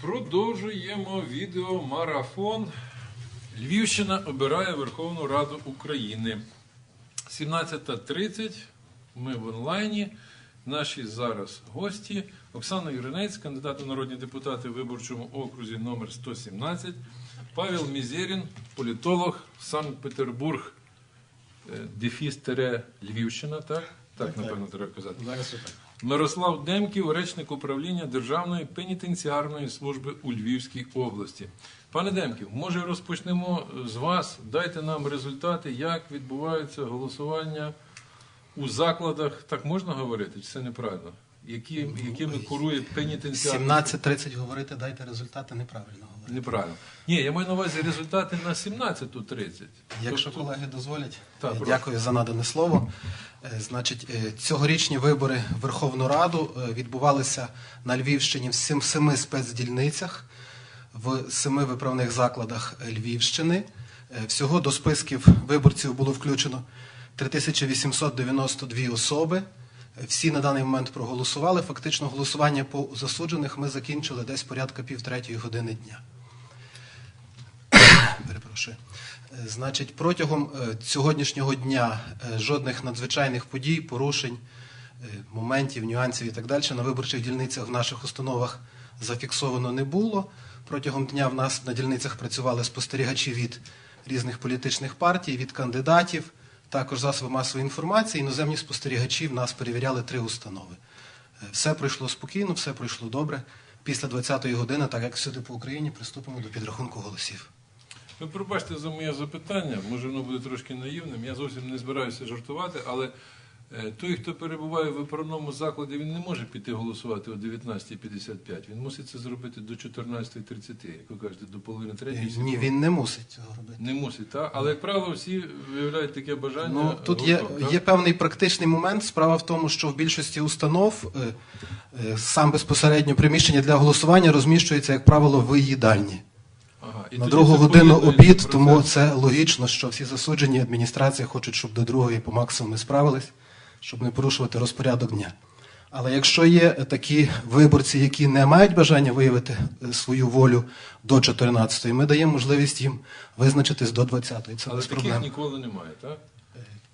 Продовжуємо відеомарафон. Львівщина обирає Верховну Раду України. 17.30. Ми в онлайні. Наші зараз гості Оксана Юринець, кандидат у народні депутати в виборчому окрузі номер 117, Павел Мізєрін, політолог, Санкт-Петербург, е, дефіс Львівщина. так? Так, напевно, треба казати. Мирослав Демків, речник управління Державної пенітенціарної служби у Львівській області. Пане Демків, може розпочнемо з вас. Дайте нам результати, як відбувається голосування у закладах. Так можна говорити? Чи це неправильно? Які, якими курує пенітенціарна 17.30 говорити, дайте результати неправильно говорити. Неправильно. Ні, я маю на увазі результати на 17.30. Якщо Тобто- колеги дозволять, Так, е, прошу. дякую за надане слово. Е, Значить, е, цьогорічні вибори в Верховну Раду відбувалися на Львівщині в семи спецдільницях, в семи виправних закладах Львівщини. Всього до списків виборців було включено 3892 особи. Всі на даний момент проголосували. Фактично голосування по засуджених ми закінчили десь порядка півтретьої години дня. Перепрошую. Значить, протягом е, сьогоднішнього дня е, жодних надзвичайних подій, порушень, е, моментів, нюансів і так далі на виборчих дільницях в наших установах зафіксовано не було. Протягом дня в нас на дільницях працювали спостерігачі від різних політичних партій, від кандидатів, також засоби масової інформації. Іноземні спостерігачі в нас перевіряли три установи. Е, Все пройшло спокійно, все пройшло добре. Після 20-ї години, так як сюди по Україні, приступимо до підрахунку голосів. Ви пробачте за моє запитання, може воно буде трошки наївним. Я зовсім не збираюся жартувати, але той, хто перебуває в виправному закладі, він не може піти голосувати о 19.55. Він мусить це зробити до 14.30, як ви кажете, до половини Е, третьої. Ні, він не мусить цього робити. Не мусить, так? Але, як правило, всі виявляють таке бажання. Ну, тут є, є певний практичний момент. Справа в тому, що в більшості установ е, е, сам безпосередньо приміщення для голосування розміщується, як правило, в їдальні. Ага, і На другу годину обід, тому це логічно, що всі засуджені адміністрація хочуть, щоб до другої по максимуму справились, щоб не порушувати розпорядок дня. Але якщо є такі виборці, які не мають бажання виявити е, свою волю до 14-ї, ми даємо можливість їм визначитись до 20-ї. Це Але без таких проблем. ніколи немає, так?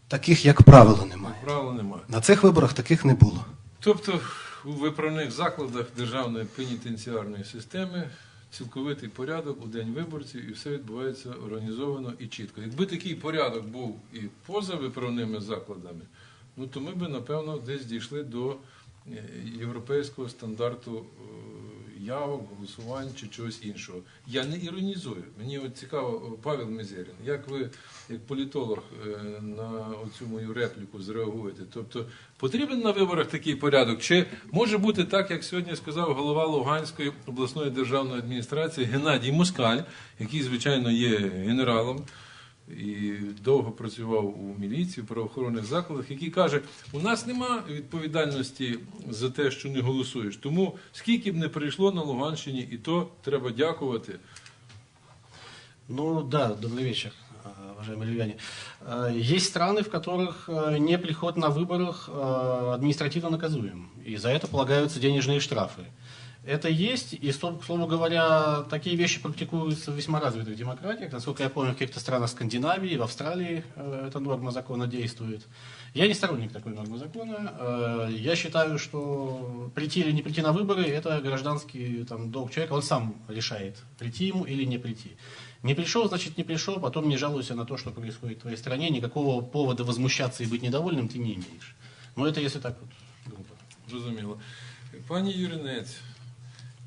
Таких, як правило, немає. Правила немає. На цих виборах таких не було. Тобто у виправних закладах державної пенітенціарної системи цілковитий порядок у день виборців і все відбувається організовано і чітко. Якби такий порядок був і поза виправними закладами, ну то ми б напевно десь дійшли до е, європейського стандарту е, явок, голосувань чи чогось іншого. Я не іронізую. Мені от цікаво, Павел Мезерін, як ви, як політолог, е, на цю мою репліку зреагуєте? Тобто потрібен на виборах такий порядок? Чи може бути так, як сьогодні сказав голова Луганської обласної державної адміністрації Геннадій Москаль, який, звичайно, є генералом? і довго працював у міліції, в правоохоронних закладах, який каже: у нас нема відповідальності за те, що не голосуєш. Тому скільки б не прийшло на Луганщині, і то треба дякувати. Ну да, добрый вечер, э, уважаемые львяне. Э, Есть страны, в которых э, не приход на выборах э, административно наказуем, и за это полагаются денежные штрафы. Это есть, и, к слову говоря, такие вещи практикуются в весьма развитых демократиях. Насколько я помню, в каких-то странах Скандинавии, в Австралии э, эта норма закона действует. Я не сторонник такой нормы закона. Э, Я считаю, что прийти или не прийти на выборы – это гражданский там, долг человека. Он сам решает, прийти ему или не прийти. Не пришел, значит не пришел, потом не жалуйся на то, что происходит в твоей стране. Никакого повода возмущаться и быть недовольным ты не имеешь. Но это если так вот грубо. Зрозуміло. Пані Юринець,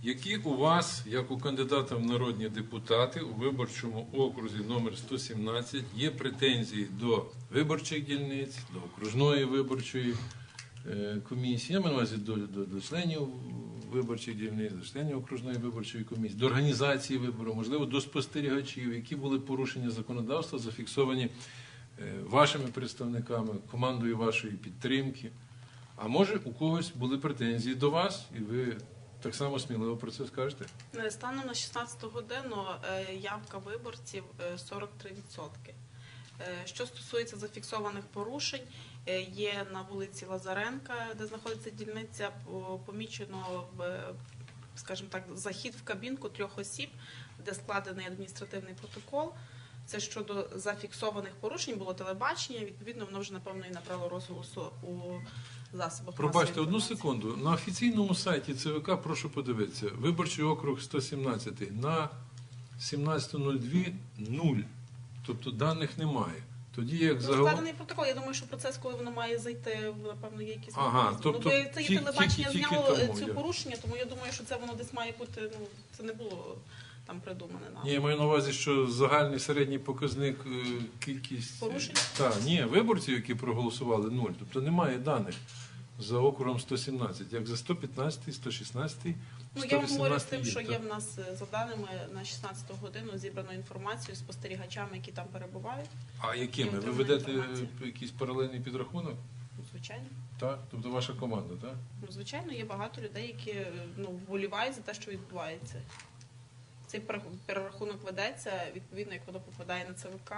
які у вас, як у кандидата в народні депутати у виборчому окрузі номер 117 є претензії до виборчих дільниць, до окружної виборчої е, комісії, я маю на увазі до, до, до членів виборчих дільниць, до членів окружної виборчої комісії, до організації вибору, можливо, до спостерігачів, які були порушення законодавства, зафіксовані е, вашими представниками, командою вашої підтримки. А може, у когось були претензії до вас, і ви так само сміливо про це скажете? Е, Станом на 16 годину е, явка виборців е, 43%. Е, Що стосується зафіксованих порушень, Е, Є на вулиці Лазаренка, де знаходиться дільниця, помічено, е, скажімо так, захід в кабінку трьох осіб, де складений адміністративний протокол. Це щодо зафіксованих порушень було телебачення. Відповідно, воно вже напевно і набрало розголосу у засобах. Пробачте одну секунду. На офіційному сайті ЦВК прошу подивитися. Виборчий округ 117 на 17.02 нуль. Тобто даних немає. Тоді як Ну, загалом. складений протокол. Я думаю, що процес, коли воно має зайти, напевно, є якісь Ага, тобто ну, бо це є телебачення тільки- зняло тільки е, тому це є. порушення, тому я думаю, що це воно десь має бути. Ну це не було там придумане нам. Ні, я маю на увазі, що загальний середній показник е, кількість. Порушень? Так, ні, виборців, які проголосували, нуль. Тобто немає даних за округом 117, як за 115, 116, Ну я вам говорю з тим, що є в нас е, за даними на 16 годину зібрано інформацію з спостерігачами, які там перебувають. А якими? Ви ведете інформацію. е, якийсь паралельний підрахунок? Ну, звичайно. Так? Тобто ваша команда, так? Ну, звичайно, є багато людей, які е, ну, вболівають за те, що відбувається. Цей перерахунок ведеться, відповідно, як воно попадає на ЦВК,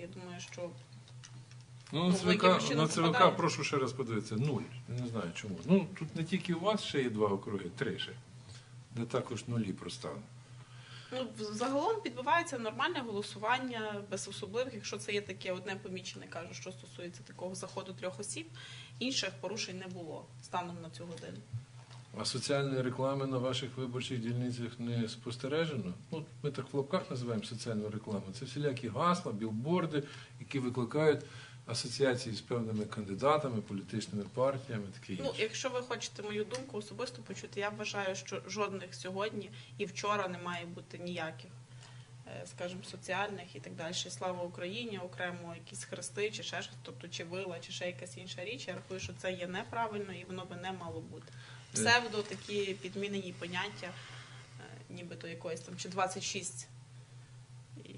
я думаю, що Ну, на Ну, ЦВК, на ЦВК прошу ще раз подивитися. Нуль. Не знаю чому. Ну, тут не тільки у вас ще є два округи, три ще, де також нулі простали. Ну, загалом відбувається нормальне голосування без особливих, якщо це є таке одне помічене, кажу, що стосується такого заходу трьох осіб, інших порушень не було станом на цю годину. А соціальної реклами на ваших виборчих дільницях не спостережено? Ну, ми так в лапках називаємо соціальну рекламу. Це всілякі гасла, білборди, які викликають асоціації з певними кандидатами, політичними партіями, таке Ну, якщо ви хочете мою думку особисто почути, я вважаю, що жодних сьогодні і вчора не має бути ніяких, е, скажімо, соціальних і так далі. Слава Україні, окремо якісь хрести чи ще тобто чи вила, чи ще якась інша річ. Я рахую, що це є неправильно і воно би не мало бути. Псевдо такі підмінені поняття, е, нібито якоїсь там чи 26. І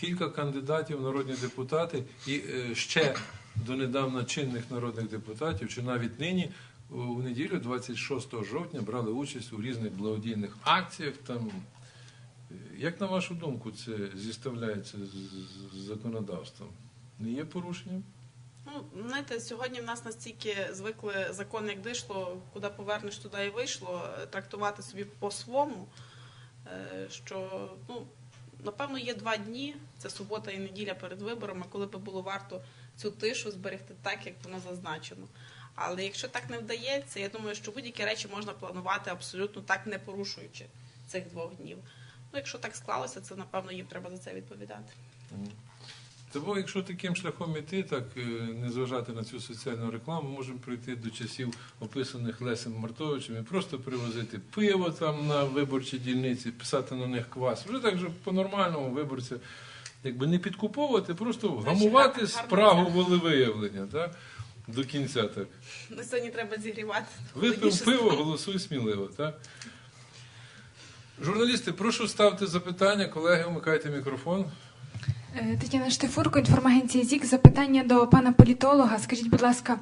Кілька кандидатів, народні депутати і е, ще донедавна чинних народних депутатів, чи навіть нині у неділю, 26 жовтня, брали участь у різних благодійних акціях. Там, Е, як на вашу думку, це зіставляється з законодавством? Не є порушенням? Ну, знаєте, сьогодні в нас настільки звикли закон, як дишло, куди повернеш, туди і вийшло, е, трактувати собі по-своєму, е, що ну, напевно є два дні, це субота і неділя перед виборами, коли би було варто цю тишу зберегти так, як воно зазначено. Але якщо так не вдається, я думаю, що будь-які речі можна планувати абсолютно так, не порушуючи цих двох днів. Ну, якщо так склалося, це напевно їм треба за це відповідати. Тому, якщо таким шляхом іти, так е, не зважати на цю соціальну рекламу, можемо прийти до часів, описаних Лесем Мартовичем, і просто привозити пиво там на виборчі дільниці, писати на них квас. Вже так же по-нормальному виборця, якби не підкуповувати, просто гамувати спрагу волевиявлення. Так? До кінця так. На сьогодні треба зігрівати. Випив пиво, голосуй сміливо. Так? Журналісти, прошу ставити запитання. Колеги, вмикайте мікрофон. Е, Тетяна Штефурко, інформагенція ЗІК. Запитання до пана політолога. Скажіть, будь ласка,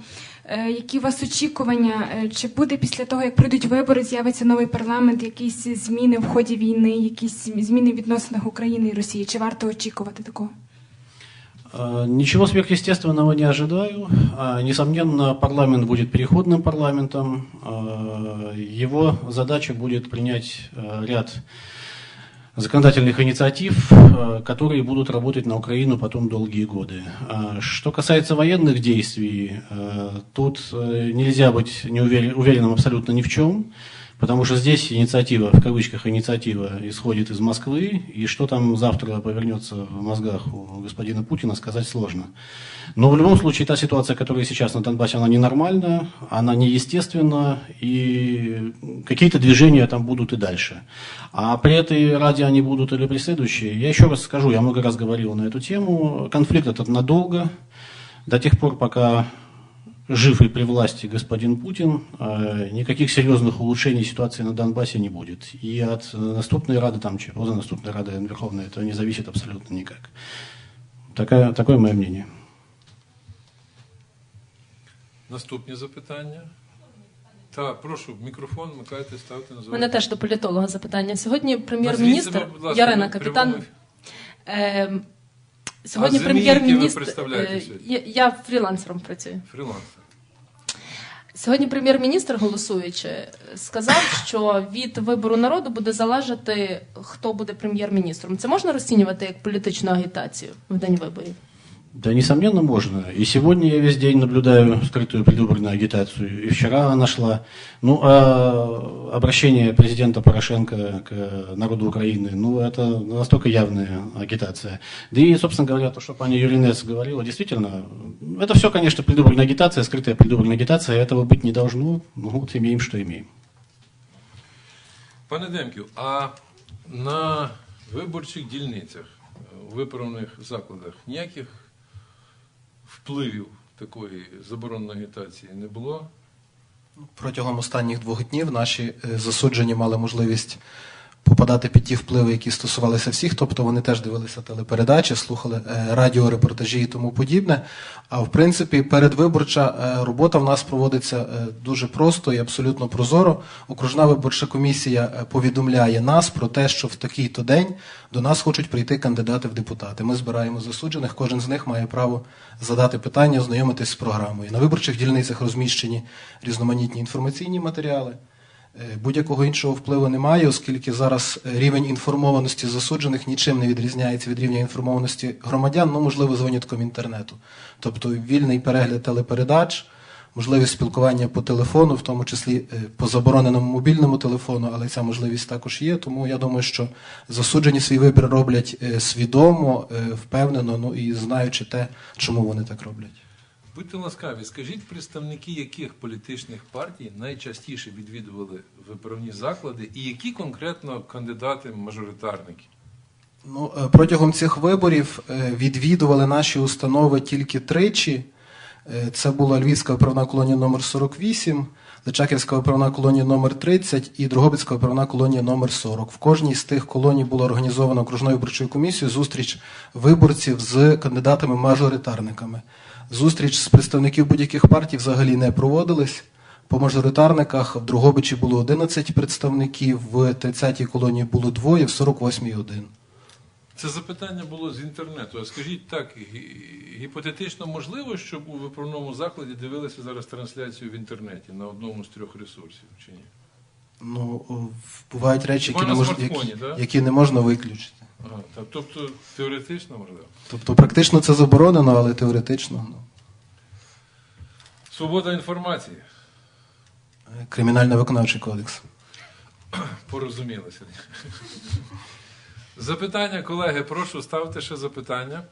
е, які у вас очікування? Е, Чи буде після того, як пройдуть вибори, з'явиться новий парламент, якісь зміни в ході війни, якісь зміни в відносинах України і Росії? Чи варто очікувати такого? Э, Ничего сверхъестественного не ожидаю. А, Несомненно, парламент будет переходным парламентом. А, Его задача будет принять э, ряд законодательных инициатив, э, которые будут работать на Украину потом долгие годы. А Что касается военных действий, э, тут э, нельзя быть уверенным абсолютно ни в чем. Потому что здесь инициатива, в кавычках инициатива, исходит из Москвы, и что там завтра повернется в мозгах у господина Путина, сказать сложно. Но в любом случае, та ситуация, которая сейчас на Донбассе, она ненормальна, она неестественна, и какие-то движения там будут и дальше. А при этой ради они будут или при следующей, я еще раз скажу, я много раз говорил на эту тему, конфликт этот надолго, до тех пор, пока жив и при власти господин Путин, э, никаких серьезных улучшений ситуации на Донбассе не будет. И от э, наступной Рады, там, чи поза наступной Рады Верховной, этого не зависит абсолютно никак. Такая, такое мое мнение. Наступні запитання. Так, прошу, мікрофон, вмикайте, ставте на У мене теж до політолога запитання. Сьогодні Назвіть прем'єр-міністр себе, будь ласка, Ярина в Капітан. прямому Е, Сьогодні прем'єр-міністр е, я, я фрілансером працюю. Фрілансер. Сьогодні прем'єр-міністр, голосуючи, сказав, що від вибору народу буде залежати, хто буде прем'єр-міністром. Це можна розцінювати як політичну агітацію в день виборів? Да, несомненно, можно. И сегодня я весь день наблюдаю скрытую предвыборную агитацию. И вчера она шла. Ну, а обращение президента Порошенко к народу Украины, ну, это настолько явная агитация. Да и, собственно говоря, то, что пани Юринец говорила, действительно, это все, конечно, предвыборная агитация, скрытая предвыборная агитация, этого быть не должно. Ну, вот имеем, что имеем. Пане Демків, а на виборчих дільницях, у виправних закладах ніяких Впливів такої забороненої агітації не було? Протягом останніх двох днів наші е, засуджені мали можливість попадати під ті впливи, які стосувалися всіх, тобто вони теж дивилися телепередачі, слухали е, радіорепортажі і тому подібне. А в принципі, передвиборча е, робота в нас проводиться е, дуже просто і абсолютно прозоро. Окружна виборча комісія повідомляє нас про те, що в такий-то день до нас хочуть прийти кандидати в депутати. Ми збираємо засуджених, кожен з них має право задати питання, ознайомитись з програмою. На виборчих дільницях розміщені різноманітні інформаційні матеріали. Е, Будь-якого іншого впливу немає, оскільки зараз е, рівень інформованості засуджених нічим не відрізняється від рівня інформованості громадян, ну можливо, з інтернету. Тобто вільний перегляд телепередач, можливість спілкування по телефону, в тому числі е, по забороненому мобільному телефону, але ця можливість також є. Тому я думаю, що засуджені свій вибір роблять свідомо, впевнено, ну і знаючи те, чому вони так роблять. Будьте ласкаві, скажіть, представники яких політичних партій найчастіше відвідували виправні заклади і які конкретно кандидати-мажоритарники? Ну, е, протягом цих виборів е, відвідували наші установи тільки тричі. Е, Це була Львівська виправна колонія номер 48, Личаківська виправна колонія номер 30 і Дрогобицька виправна колонія номер 40. В кожній з тих колоній було організовано окружною виборчою комісією зустріч виборців з кандидатами-мажоритарниками. Зустріч з представників будь-яких партій взагалі не проводились. По мажоритарниках в Дрогобичі було 11 представників, в 30-й колонії було двоє, в 48-й один. Це запитання було з інтернету. А скажіть так, гіпотетично можливо, щоб у виправному закладі дивилися зараз трансляцію в інтернеті на одному з трьох ресурсів, чи ні? Ну, бувають речі, які не, на мож... смартфоні, які, да? які не можна виключити. Так, тобто теоретично можливо. Тобто, практично це заборонено, але теоретично ну, Свобода інформації. е, кримінально-виконавчий кодекс. Порозумілися. Запитання, колеги, прошу ставте ще запитання.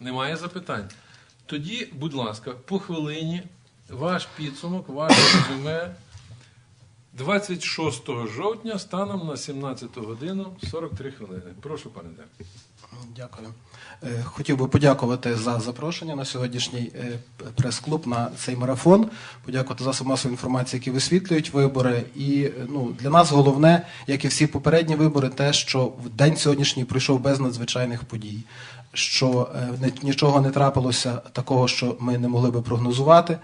Немає запитань. Тоді, будь ласка, по хвилині ваш підсумок, ваше резюме 26 жовтня станом на 17 годину 43 хвилини. Прошу, пане Дем. Дякую. Е, Хотів би подякувати за запрошення на сьогоднішній е, прес-клуб на цей марафон. Подякувати засобам масової інформації, які висвітлюють вибори. І е, ну, для нас головне, як і всі попередні вибори, те, що в день сьогоднішній пройшов без надзвичайних подій Що е, не- нічого не трапилося такого, що ми не могли би прогнозувати.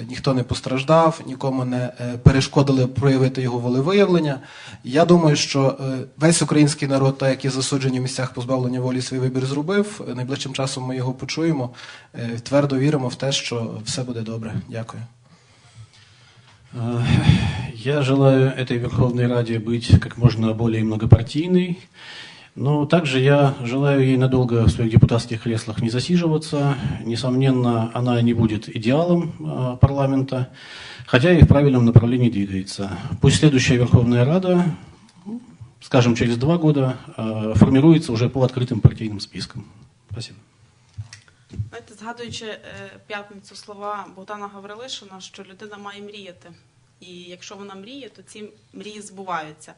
Е, Ніхто не постраждав, нікому не е, перешкодили проявити його волевиявлення. Я думаю, що е, весь український народ, так як і засуджені в місцях позбавлення волі, свій вибір зробив. Е, Найближчим часом ми його почуємо. Е, Твердо віримо в те, що все буде добре. Дякую. Э, Я желаю этой Верховной Раде быть как можно более многопартийной, но также я желаю ей надолго в своих депутатских креслах не засиживаться. Несомненно, она не будет идеалом э, парламента, хотя и в правильном направлении двигается. Пусть следующая Верховная Рада, ну, скажем, через два года, э, формируется уже по открытым партийным спискам. Спасибо. Знаєте, згадуючи е, п'ятницю слова Богдана Гаврилишина, що людина має мріяти. І якщо вона мріє, то ці мрії збуваються.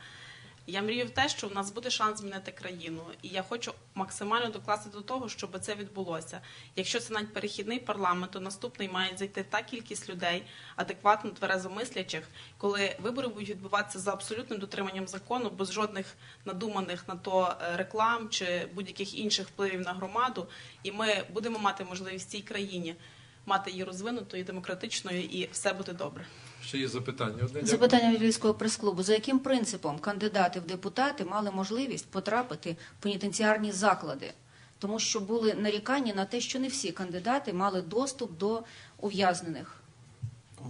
Я мрію в те, що в нас буде шанс змінити країну, і я хочу максимально докласти до того, щоб це відбулося. Якщо це навіть перехідний парламент, то наступний має зайти та кількість людей, адекватно тверезомислячих, коли вибори будуть відбуватися за абсолютним дотриманням закону, без жодних надуманих на то е, реклам чи будь-яких інших впливів на громаду. І ми будемо мати можливість в цій країні мати її розвинутою, демократичною, і все буде добре. Ще є запитання. Одне дякую. Запитання від Львівського прес-клубу. За яким принципом кандидати в депутати мали можливість потрапити в пенітенціарні заклади? Тому що були нарікання на те, що не всі кандидати мали доступ до ув'язнених.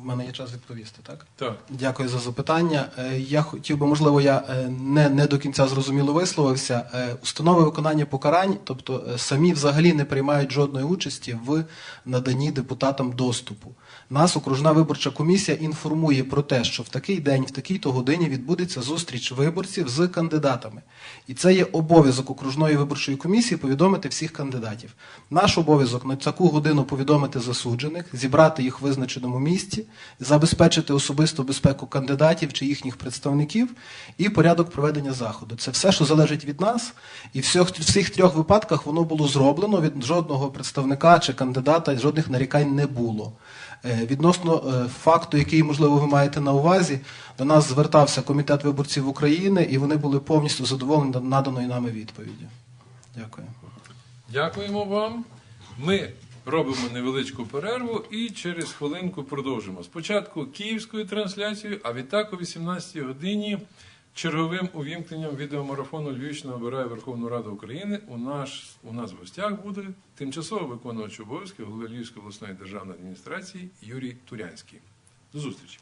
В мене є час відповісти, так? Так. Дякую за запитання. Е, Я хотів би, можливо, я е, не, не до кінця зрозуміло висловився. Е, Установи виконання покарань, тобто самі взагалі не приймають жодної участі в наданні депутатам доступу. Нас окружна виборча комісія інформує про те, що в такий день, в такій-то годині відбудеться зустріч виборців з кандидатами. І це є обов'язок окружної виборчої комісії повідомити всіх кандидатів. Наш обов'язок на таку годину повідомити засуджених, зібрати їх в визначеному місці, забезпечити особисту безпеку кандидатів чи їхніх представників і порядок проведення заходу. Це все, що залежить від нас, і в всіх, трьох випадках воно було зроблено. Від жодного представника чи кандидата жодних нарікань не було. Е, Відносно е, факту, який, можливо, ви маєте на увазі, до нас звертався Комітет виборців України, і вони були повністю задоволені наданою нами відповіді. Дякую. Дякуємо вам. Ми робимо невеличку перерву і через хвилинку продовжимо. Спочатку київською трансляцією, а відтак о 18 годині черговим увімкненням відеомарафону Львівщина обирає Верховну Раду України. У, наш, у нас в гостях буде тимчасово виконувач обов'язки голови Львівської обласної державної адміністрації Юрій Турянський. До зустрічі.